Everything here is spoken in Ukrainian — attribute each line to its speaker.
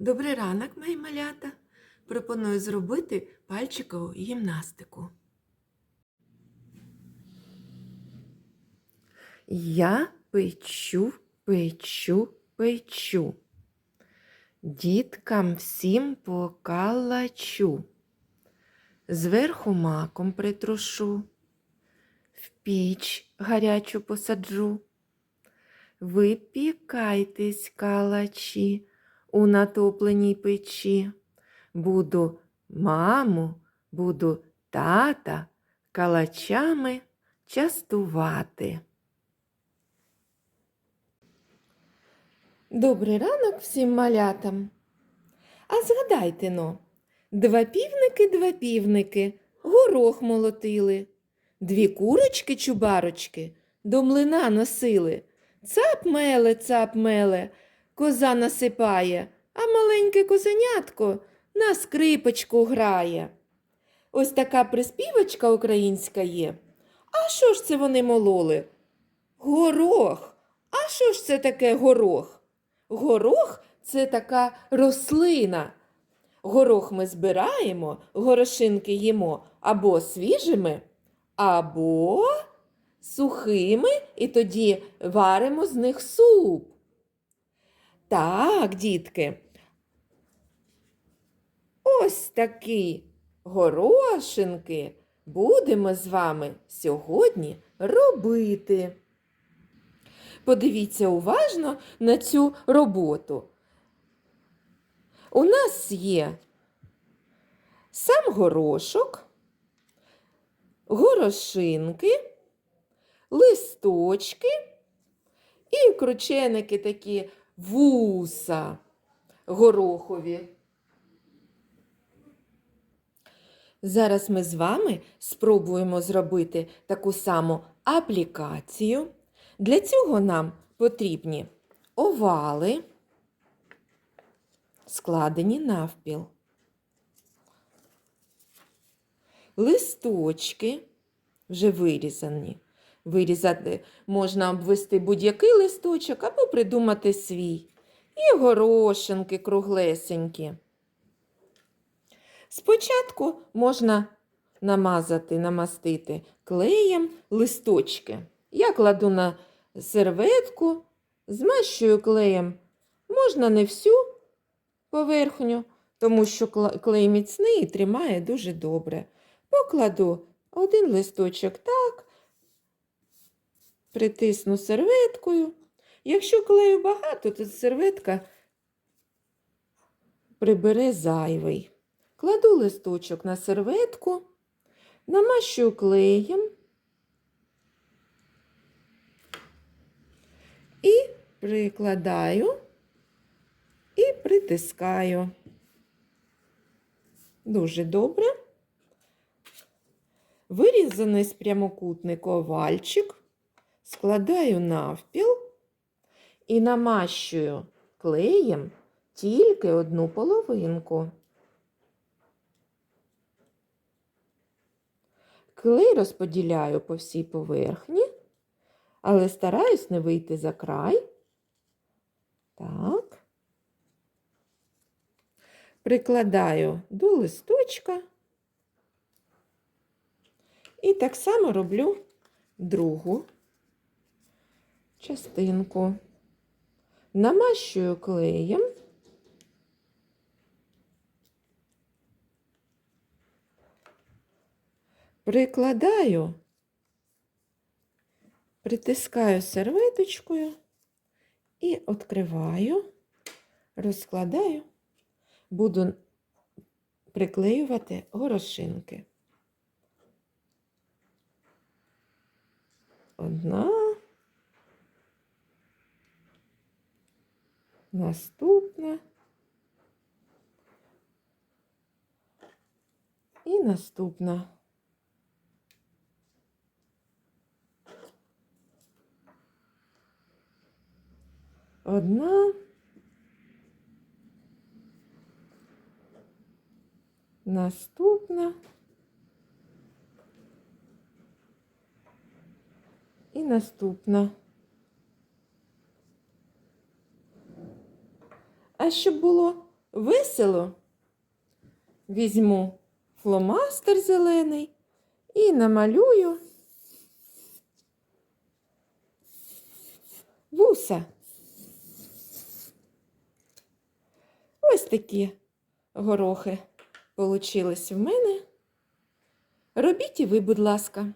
Speaker 1: Добрий ранок, мої малята. Пропоную зробити пальчикову гімнастику. Я печу, печу, печу. Діткам всім покалачу. Зверху маком притрушу, в піч гарячу посаджу. Випікайтесь, калачі, у натопленій печі. Буду маму, буду тата калачами частувати. Добрий ранок всім малятам. А згадайте но, два півники, два півники, горох молотили, дві курочки чубарочки до млина носили. Цап меле, цап меле, коза насипає, а маленьке козенятко на скрипочку грає. Ось така приспівочка українська є. А що ж це вони мололи? Горох. А що ж це таке горох? Горох це така рослина. Горох ми збираємо, горошинки їмо або свіжими, або сухими, і тоді варимо з них суп. Так, дітки. Ось такі горошинки будемо з вами сьогодні робити. Подивіться уважно на цю роботу. У нас є сам горошок, горошинки, листочки і крученики такі вуса горохові. Зараз ми з вами спробуємо зробити таку саму аплікацію. Для цього нам потрібні овали, складені навпіл, листочки вже вирізані. Вирізати можна обвести будь-який листочок або придумати свій. І горошинки круглесенькі. Спочатку можна намазати, намастити клеєм листочки. Я кладу на серветку, змащую клеєм. Можна не всю поверхню, тому що клей міцний і тримає дуже добре. Покладу один листочок так, притисну серветкою. Якщо клею багато, то серветка прибере зайвий. Кладу листочок на серветку, намащую клеєм і прикладаю і притискаю. Дуже добре. Вирізаний з прямокутника овальчик, складаю навпіл і намащую клеєм тільки одну половинку. Клей розподіляю по всій поверхні, але стараюсь не вийти за край. Так. Прикладаю до листочка і так само роблю другу частинку. Намащую клеєм. Прикладаю, притискаю серветочкою і відкриваю, розкладаю, буду приклеювати горошинки. Одна, наступна і наступна. Одна. Наступна. І наступна. Щоб було весело. Візьму фломастер зелений і намалюю вуса. Ось такі горохи получились в мене. Робіть і ви, будь ласка.